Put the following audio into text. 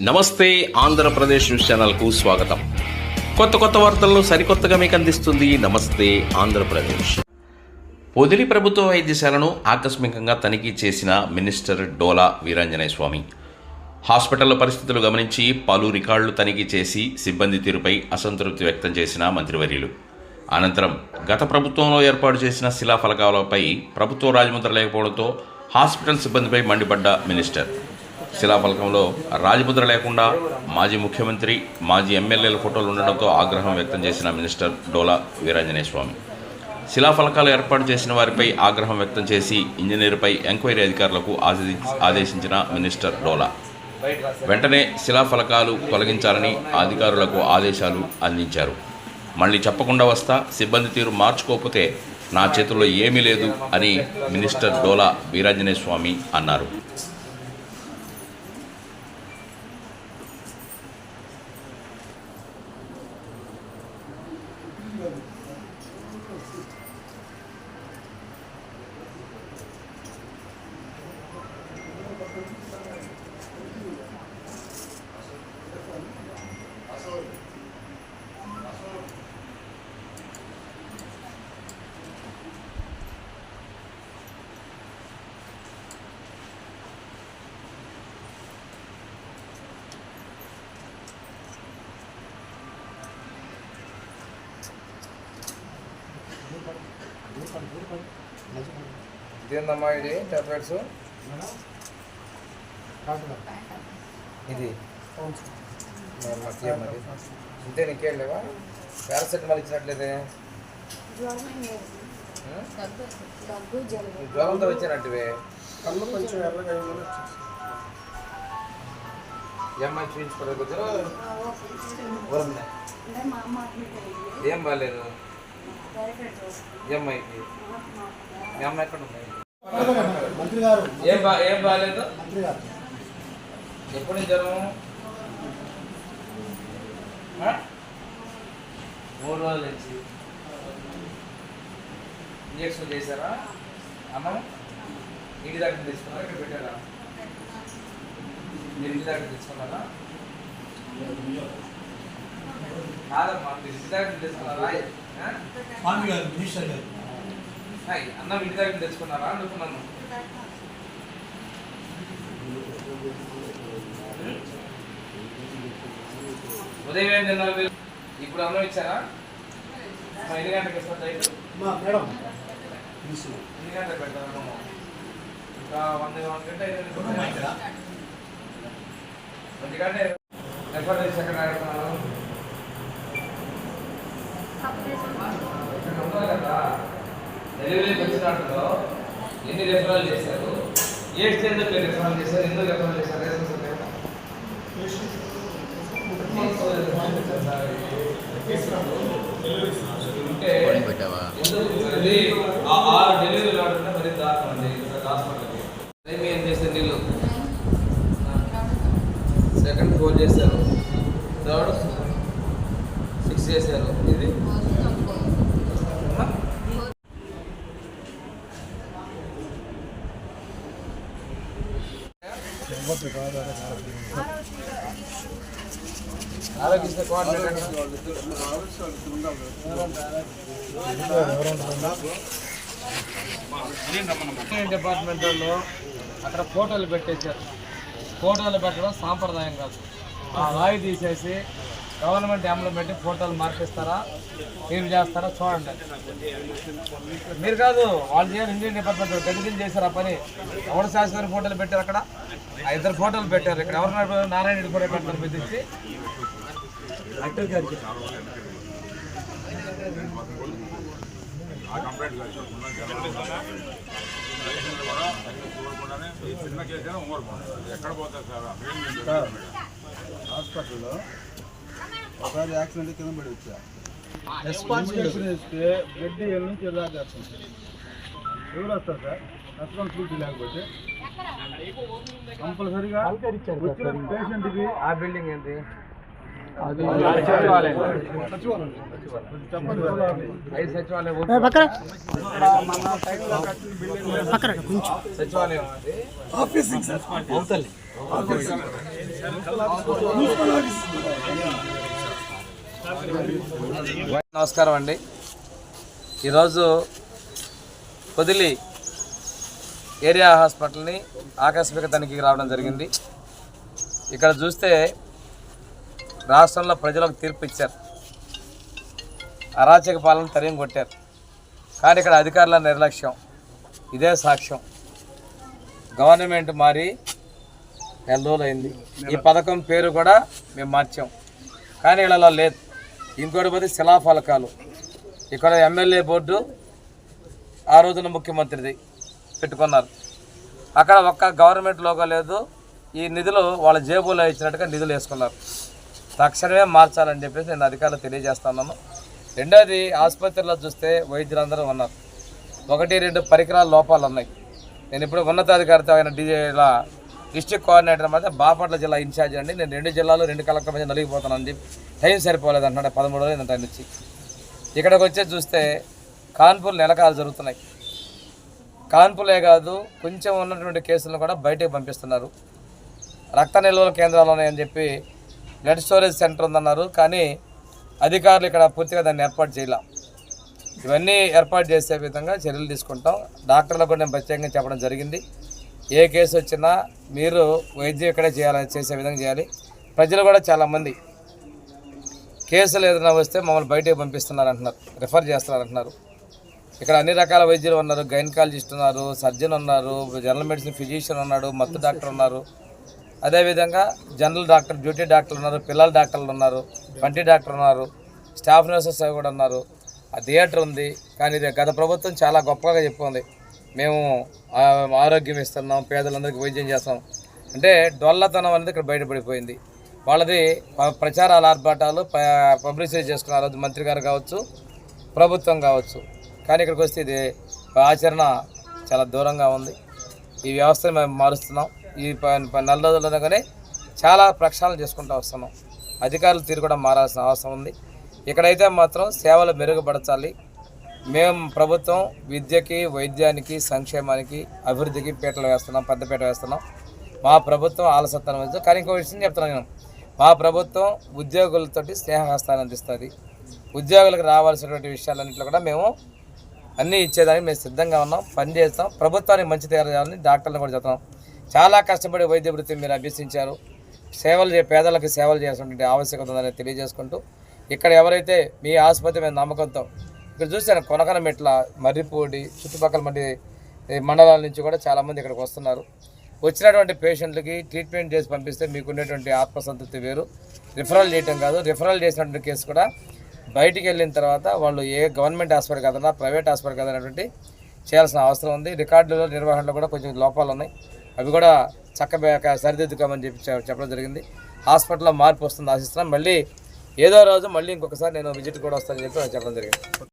నమస్తే ఆంధ్రప్రదేశ్ న్యూస్ ఛానల్కు స్వాగతం. కొత్త కొత్త వార్తలను సరికొత్తగా మీకు అందిస్తుంది నమస్తే ఆంధ్రప్రదేశ్. పొదిలి ప్రభుత్వ వైద్యశాలను ఆకస్మికంగా తనిఖీ చేసిన మినిస్టర్ డోలా వీరాంజనేయ స్వామి హాస్పిటల్లో పరిస్థితులు గమనించి పలు రికార్డులు తనిఖీ చేసి సిబ్బంది తీరుపై అసంతృప్తి వ్యక్తం చేసిన మంత్రివర్యులు. అనంతరం గత ప్రభుత్వంలో ఏర్పాటు చేసిన శిలాఫలకాలపై ప్రభుత్వ రాజముద్ర లేకపోవడంతో హాస్పిటల్ సిబ్బందిపై మండిపడ్డ మినిస్టర్. శిలాఫలకంలో రాజముద్ర లేకుండా మాజీ ముఖ్యమంత్రి మాజీ ఎమ్మెల్యేల ఫోటోలు ఉండడంతో ఆగ్రహం వ్యక్తం చేసిన మినిస్టర్ డోలా వీరాంజనేయ స్వామి. శిలాఫలకాలు ఏర్పాటు చేసిన వారిపై ఆగ్రహం వ్యక్తం చేసి ఇంజనీర్పై ఎంక్వైరీ అధికారులకు ఆదేశి- ఆదేశించిన మినిస్టర్ డోలా. వెంటనే శిలాఫలకాలు తొలగించాలని అధికారులకు ఆదేశాలు అందించారు. మళ్ళీ చెప్పకుండా వస్తా సిబ్బంది తీరు మార్చుకోకపోతే నా చేతుల్లో ఏమీ లేదు అని మినిస్టర్ డోలా వీరాంజనేయ స్వామి అన్నారు. ఇదేందమ్మా ఇది టాబ్లెట్స్ ఇది మరి ఇంతే నీకేం లేవా పారాసెటమాల్ ఇచ్చినట్లేదే జ్వరంతో వచ్చినట్టువే కళ్ళు కొంచెం ఎర్రగా ఏమైనా ఏమ్మా అయ్యింది ఏం బాగాలేదు టైఫాయిడ్ రోజు. ఈ అమ్మాయికి ఎక్కడ ఉంది? మంత్రి గారు ఏం బా ఏం బాగాలేదు మంత్రి గారు ఎప్పుడు నుంచి జ్వరం మూడు రోజుల నుంచి. ఇంజక్షన్ చేశారా? అన్నం? ఇంటి దగ్గర తీసుకున్నారా? ఇక్కడ పెట్టారా? మీరు ఇంటి దగ్గర తీసుకున్నారా? కాదమ్మా మీరు ఇంటి దగ్గర తీసుకున్నారా? స్వామి గారు మినిస్టర్ గారు. అన్నం ఇంటి దగ్గర తెచ్చుకున్నారా? అనుకున్నాను. ఉదయం ఏం తిన్నారు ఇప్పుడు అన్నం ఇచ్చారా? ఎన్ని గంటలకు ఇస్తారు మేడం ఎన్ని గంటలకు పెడతారు ఇంకా వంద వన్ గంట ఒంటి గంట రెఫర్ చేసి ఎక్కడ డెలివరీ ఇక్కడ ఎన్ని రెఫరల్ చేశారు. ఏ స్టేజ్లో మీరు రెఫరల్ చేశారు ఎందుకు రెఫరల్ చేశారు ఆరు డెలివరీ ఆడుతుంటే మరి దారుణం హాస్పిటల్కి ఏం చేశారు నీళ్ళు సెకండ్ ఫోర్ చేశారు థర్డ్ సిక్స్ చేశారు ఇది అమ్మా? డిపార్ట్మెంట్ వాళ్ళు అక్కడ ఫోటోలు పెట్టేశారు. ఫోటోలు పెట్టడం సాంప్రదాయం కాదు. ఆ రాయి తీసేసి గవర్నమెంట్ డ్యామ్లో పెట్టి ఫోటోలు మార్పిస్తారా? ఏం చేస్తారా? చూడండి. మీరు కాదు వాళ్ళు చేయాలి ఇండియన్ డిపార్ట్మెంట్ గడిగిన చేశారు ఆ పని. ఎవరు శాస్త్రి ఫోటోలు పెట్టారు అక్కడ? ఆ ఇద్దరు ఫోటోలు పెట్టారు. ఇక్కడ ఎవరు నారాయణ రెడ్డి కూడా పెట్టారు పెద్దించి డాక్టర్ గారికి. సార్ హాస్పిటల్లో ఒకసారి యాక్సిడెంట్ కింద పడి వచ్చా? రెస్పాన్సిబిలిటీ ఇస్తే బ్లడ్ ఏళ్ళ నుంచి ఎలా చేస్తుంది ఎవరు వస్తారు సార్? రెస్పాన్సిబిలిటీ లేకపోతే. కంపల్సరీగా వచ్చిన పేషెంట్కి ఆ బిల్డింగ్ ఏంటి అది సచివాలయం. సచివాలయం. సార్. నమస్కారం అండి. ఈరోజు పొదిలి ఏరియా హాస్పిటల్ని ఆకస్మిక తనిఖీకి రావడం జరిగింది. ఇక్కడ చూస్తే రాష్ట్రంలో ప్రజలకు తీర్పు ఇచ్చారు. అరాచక పాలన తరిం కొట్టారు. కానీ ఇక్కడ అధికారుల నిర్లక్ష్యం ఇదే సాక్ష్యం. గవర్నమెంట్ మారి నెల రోజులైంది. ఈ పథకం పేరు కూడా మేము మార్చాం. కానీ వీళ్ళలో లేదు. ఇంకోటి పోతే శిలాఫలకాలు. ఇక్కడ ఎమ్మెల్యే బోర్డు ఆ రోజున ముఖ్యమంత్రిది పెట్టుకున్నారు. అక్కడ ఒక్క గవర్నమెంట్ లోగో లేదు. ఈ నిధులు వాళ్ళ జేబులో ఇచ్చినట్టుగా నిధులు వేసుకున్నారు. తక్షణమే మార్చాలని చెప్పేసి నేను అధికారులు తెలియజేస్తున్నాను. రెండోది ఆసుపత్రిలో చూస్తే వైద్యులందరూ ఉన్నారు. ఒకటి రెండు పరికరాల లోపాలు ఉన్నాయి నేను ఇప్పుడు ఉన్నతాధికారితో ఆయన డీజేలా డిస్ట్రిక్ట్ కోఆర్డినేటర్ మధ్య బాపట్ల జిల్లా ఇన్ఛార్జ్ అండి. నేను రెండు జిల్లాలు రెండు కలెక్టర్ మధ్య నలిగిపోతానని చెప్పి టైం సరిపోలేదు అంటున్నాడు. పదమూడు రోజులు టైం ఇచ్చి ఇక్కడికి వచ్చే చూస్తే కాన్పూర్ నెలకాలు జరుగుతున్నాయి. కాన్పులే కాదు కొంచెం ఉన్నటువంటి కేసులను కూడా బయటకు పంపిస్తున్నారు. రక్త నిల్వల కేంద్రాలు ఉన్నాయని చెప్పి బ్లడ్ స్టోరేజ్ సెంటర్ ఉందన్నారు. కానీ అధికారులు ఇక్కడ పూర్తిగా దాన్ని ఏర్పాటు చేయాల. ఇవన్నీ ఏర్పాటు చేసే విధంగా చర్యలు తీసుకుంటాం. డాక్టర్లకు కూడా నేను ప్రత్యేకంగా చెప్పడం జరిగింది. ఏ కేసు వచ్చినా మీరు వైద్యం ఇక్కడే చేయాలని చేసే విధంగా చేయాలి. ప్రజలు కూడా చాలామంది కేసులు ఏదైనా వస్తే మమ్మల్ని బయటకు పంపిస్తున్నారు అంటున్నారు రిఫర్ చేస్తున్నారు అంటున్నారు ఇక్కడ అన్ని రకాల వైద్యులు ఉన్నారు గైనకాలజిస్ట్ ఉన్నారు సర్జన్ ఉన్నారు జనరల్ మెడిసిన్ ఫిజిషియన్ ఉన్నాడు మత్తు డాక్టర్ ఉన్నారు. అదేవిధంగా జనరల్ డాక్టర్ డ్యూటీ డాక్టర్లు ఉన్నారు పిల్లల డాక్టర్లు ఉన్నారు పంటి డాక్టర్ ఉన్నారు స్టాఫ్ నర్సెస్ కూడా ఉన్నారు. ఆ థియేటర్ ఉంది కానీ ఇది గత ప్రభుత్వం చాలా గొప్పగా చెప్పుకుంది. మేము ఆరోగ్యం ఇస్తున్నాం పేదలందరికీ వైద్యం చేస్తాం అంటే డొల్లతనం అనేది ఇక్కడ బయటపడిపోయింది. వాళ్ళది ప్రచారాలు ప్రచారాల ఆర్భాటాలు ప- పబ్లిసిటీ చేసుకున్న మంత్రి గారు కావచ్చు ప్రభుత్వం కావచ్చు. కానీ ఇక్కడికి వస్తే ఇది ఆచరణ చాలా దూరంగా ఉంది. ఈ వ్యవస్థను మేము మారుస్తున్నాం. ఈ ప- ప- నెల రోజుల్లోనే చాలా ప్రక్షాళన చేసుకుంటూ వస్తున్నాం. అధికారుల తీరు కూడా మారాల్సిన అవసరం ఉంది. ఇక్కడైతే మాత్రం సేవలు మెరుగుపరచాలి. మేము ప్రభుత్వం విద్యకి వైద్యానికి సంక్షేమానికి అభివృద్ధికి పీటలు వేస్తున్నాం పెద్దపీట వేస్తున్నాం. మా ప్రభుత్వం ఆలసత్వం వస్తుంది కానీ ఇంకో విషయం చెప్తున్నాను నేను. మా ప్రభుత్వం ఉద్యోగులతోటి స్నేహహస్తాన్ని అందిస్తుంది. ఉద్యోగులకు రావాల్సినటువంటి విషయాలన్నింటిలో కూడా మేము అన్నీ ఇచ్చేదానికి మేము సిద్ధంగా ఉన్నాం పని చేస్తాం. ప్రభుత్వానికి మంచి తయారు చేయాలని డాక్టర్లను కూడా చెప్తున్నాం చాలా కష్టపడి వైద్య వృత్తిని మీరు అభ్యసించారు. సేవలు చే పేదలకు సేవలు చేసినటువంటి ఆవశ్యకత ఉందని తెలియజేసుకుంటూ ఇక్కడ ఎవరైతే మీ ఆసుపత్రి మీద నమ్మకంతో ఇక్కడ చూశాను కొనకన మెట్ల మర్రిపూడి చుట్టుపక్కల మంది మండలాల నుంచి కూడా చాలామంది ఇక్కడికి వస్తున్నారు. వచ్చినటువంటి పేషెంట్లకి ట్రీట్మెంట్ చేసి పంపిస్తే మీకు ఉండేటువంటి ఆత్మసంతృప్తి వేరు. రిఫరల్ చేయటం కాదు. రిఫరల్ చేసినటువంటి కేసు కూడా బయటికి వెళ్ళిన తర్వాత వాళ్ళు ఏ గవర్నమెంట్ హాస్పిటల్ కదన్నా ప్రైవేట్ హాస్పిటల్ కదనటువంటి చేయాల్సిన అవసరం ఉంది. రికార్డులో నిర్వహణలో కూడా కొంచెం లోపాలు ఉన్నాయి. అవి కూడా చక్కబే సరిదిద్దుకోమని చెప్పి చెప్పడం జరిగింది. హాస్పిటల్లో మార్పు వస్తుంది ఆశిస్తున్నాం. మళ్ళీ ఏదో రోజు మళ్ళీ ఇంకొకసారి నేను విజిట్ కూడా వస్తానని చెప్పి చెప్పడం జరిగింది.